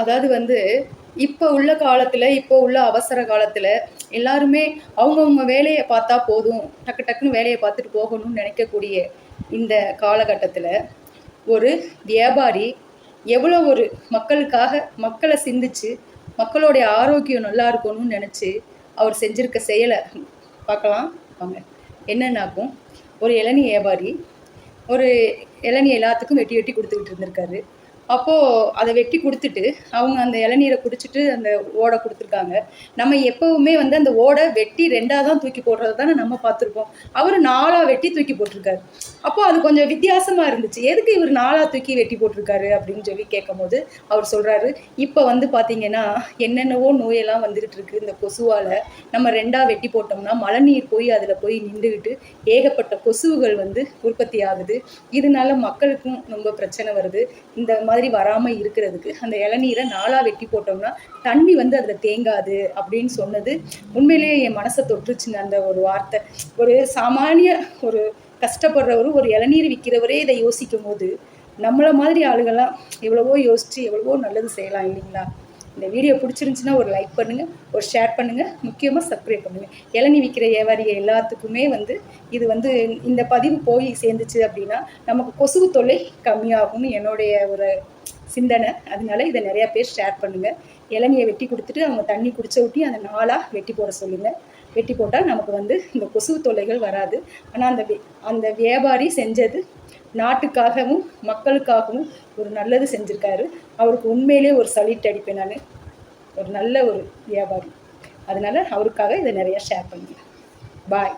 அதாவது வந்து இப்போ உள்ள காலத்தில் இப்போ உள்ள அவசர காலத்தில் எல்லாருமே அவங்கவுங்க வேலையை பார்த்தா போதும் டக்கு டக்குன்னு வேலையை பார்த்துட்டு போகணும்னு நினைக்கக்கூடிய இந்த காலகட்டத்தில் ஒரு வியாபாரி எவ்வளோ ஒரு மக்களுக்காக மக்களை சிந்திச்சு மக்களுடைய ஆரோக்கியம் நல்லா இருக்கணும்னு நினச்சி அவர் செஞ்சிருக்க செயலை பார்க்கலாம் வாங்க. என்னன்னாக்கும் ஒரு இளநீ வியாபாரி ஒரு இளநீ எல்லாத்துக்கும் வெட்டி வெட்டி கொடுத்துக்கிட்டு இருந்திருக்காரு. அப்போது அதை வெட்டி கொடுத்துட்டு அவங்க அந்த இளநீரை குடிச்சிட்டு அந்த ஓடை கொடுத்துருக்காங்க. நம்ம எப்போவுமே வந்து அந்த ஓடை வெட்டி ரெண்டாக தான் தூக்கி போடுறது தானே நம்ம பார்த்துருப்போம். அவர் நாலாக வெட்டி தூக்கி போட்டிருக்காரு. அப்போது அது கொஞ்சம் வித்தியாசமாக இருந்துச்சு. எதுக்கு இவர் நாலாக தூக்கி வெட்டி போட்டிருக்காரு அப்படின்னு சொல்லி கேட்கும்போது அவர் சொல்கிறாரு இப்போ வந்து பார்த்தீங்கன்னா என்னென்னவோ நோயெல்லாம் வந்துகிட்டு இருக்குது இந்த கொசுவால். நம்ம ரெண்டாக வெட்டி போட்டோம்னா மழைநீர் போய் அதில் போய் நின்றுக்கிட்டு ஏகப்பட்ட கொசுவுகள் வந்து உற்பத்தி ஆகுது. இதனால மக்களுக்கும் ரொம்ப பிரச்சனை வருது. இந்த மாதிரி வராமல் இருக்கிறதுக்கு அந்த இளநீரை நாளாக வெட்டி போட்டோம்னா தண்ணி வந்து அதில் தேங்காது அப்படின்னு சொன்னது. உண்மையிலேயே என் மனசை தொற்றுச்சுங்க அந்த ஒரு வார்த்தை. ஒரு சாமானிய ஒரு கஷ்டப்படுறவரும் ஒரு இளநீர் விற்கிறவரே இதை யோசிக்கும் போது நம்மளை மாதிரி ஆளுகள்லாம் எவ்வளவோ யோசித்து எவ்வளவோ நல்லது செய்யலாம் இல்லைங்களா? இந்த வீடியோ பிடிச்சிருந்துச்சின்னா ஒரு லைக் பண்ணுங்கள் ஒரு ஷேர் பண்ணுங்கள் முக்கியமாக சப்ஸ்கிரைப் பண்ணுங்கள் இளநீ விற்கிற வியாபாரிக எல்லாத்துக்குமே வந்து இது வந்து இந்த பதிவு போய் சேர்ந்துச்சு அப்படின்னா நமக்கு கொசுவு தொல்லை கம்மியாகும்னு என்னுடைய ஒரு சிந்தனை. அதனால இதை நிறையா பேர் ஷேர் பண்ணுங்கள் இளநியை வெட்டி கொடுத்துட்டு அவங்க தண்ணி குடிச்ச ஊட்டி அந்த நாளாக வெட்டி போட சொல்லுங்கள் வெட்டி போட்டால் நமக்கு வந்து இந்த கொசு தொல்லைகள் வராது. ஆனால் அந்த அந்த வியாபாரி செஞ்சது நாட்டுக்காகவும் மக்களுக்காகவும் ஒரு நல்லது செஞ்சுருக்காரு. அவருக்கு உண்மையிலே ஒரு சலிட் அடிப்பேன் நான். ஒரு நல்ல ஒரு வியாபாரி. அதனால் அவருக்காக இதை நிறையா ஷேர் பண்ணுங்கள் பாய்